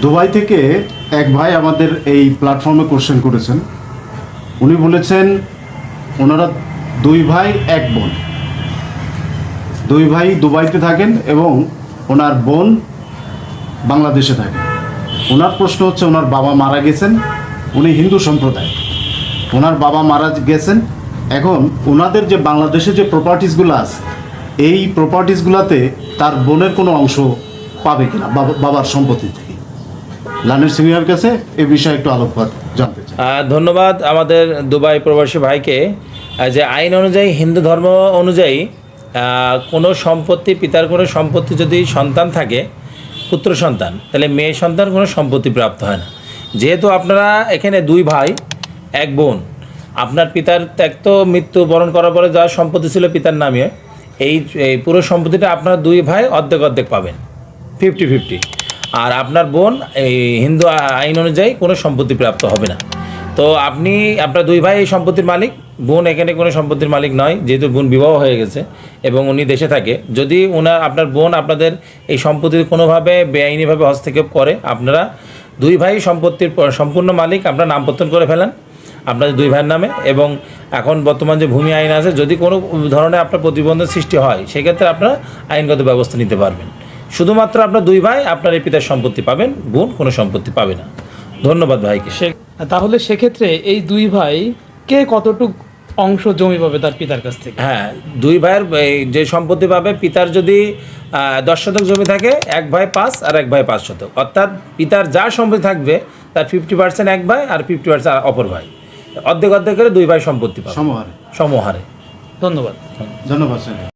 Dubai থেকে এক ভাই আমাদের এই প্ল্যাটফর্মে কোশ্চেন করেছেন। উনি বলেছেন, ওনারা দুই ভাই, এক বোন। দুই ভাই দুবাইতে থাকেন এবং ওনার বোন বাংলাদেশে থাকেন ওনার প্রশ্ন হচ্ছে, ওনার বাবা মারা গেছেন? উনি হিন্দু সম্প্রদায়। ওনার বাবা মারা গেছেন। এখন ওনাদের যে বাংলাদেশে যে প্রপার্টিসগুলো আছে, এই প্রপার্টিসগুলোতে তার বোনের কোনো অংশ পাবে কিনা বাবা- বাবার সম্পত্তি থেকে? লানের সিনিয়র কাছে এ বিষয়ে একটু আলোকপাত জানতে চাই। ধন্যবাদ আমাদের দুবাই প্রবাসী ভাইকে। যে আইন অনুযায়ী হিন্দু ধর্ম অনুযায়ী কোনো সম্পত্তি পিতার কোনো সম্পত্তি যদি সন্তান থাকে পুত্র সন্তান তাহলে মেয়ে সন্তান কোনো সম্পত্তি প্রাপ্ত হয় না। যেহেতু আপনারা এখানে দুই ভাই এক বোন আপনার পিতার ত্যাক্ত মৃত্যু বরণ করার পরে যা সম্পত্তি ছিল পিতার নামে এই এই পুরো সম্পত্তিটা আপনারা দুই ভাই অর্ধেক অর্ধেক পাবেন। Fifty fifty. আর আপনার বোন এই হিন্দু আইন অনুযায়ী কোনো সম্পত্তি প্রাপ্ত হবে না। তো আপনি, আপনার দুই ভাই এই সম্পত্তির মালিক, বোন এখানে কোনো সম্পত্তির মালিক নয়, যেহেতু বোন বিবাহ হয়ে গেছে এবং উনি দেশে থাকে। যদি ওনার আপনার বোন আপনাদের এই সম্পত্তির কোনোভাবে বেআইনিভাবে হস্তক্ষেপ করে, আপনারা দুই ভাই সম্পত্তির সম্পূর্ণ মালিক, আপনার নামপত্তন করে ফেলেন আপনাদের দুই ভাইয়ের নামে এবং এখন বর্তমান যে ভূমি আইন আছে, যদি কোনো ধরনের আপনার প্রতিবন্ধক সৃষ্টি হয়, সেক্ষেত্রে আপনারা আইনগত ব্যবস্থা নিতে পারবেন। শুধুমাত্র আপনার দুই ভাই আপনার এই পিতার সম্পত্তি পাবেন বোন কোনো সম্পত্তি পাবে না। ধন্যবাদ ভাইকে। সে- তাহলে সেক্ষেত্রে এই দুই ভাই কে কতটুক অংশ জমি পাবে তার পিতার কাছ থেকে? হ্যাঁ দুই ভাইয়ের যে সম্পত্তি পাবে পিতার যদি দশ শতক জমি থাকে এক ভাই পাঁচ আর এক ভাই পাঁচ শতক। অর্থাৎ পিতার যা সম্পত্তি থাকবে তার ফিফটি পার্সেন্ট এক ভাই আর ফিফটি পার্সেন্ট অপর ভাই। অর্ধেক অর্ধেক করে দুই ভাই সম্পত্তি পাবে। সমহারে। সমহারে। ধন্যবাদ। ধন্যবাদ স্যার।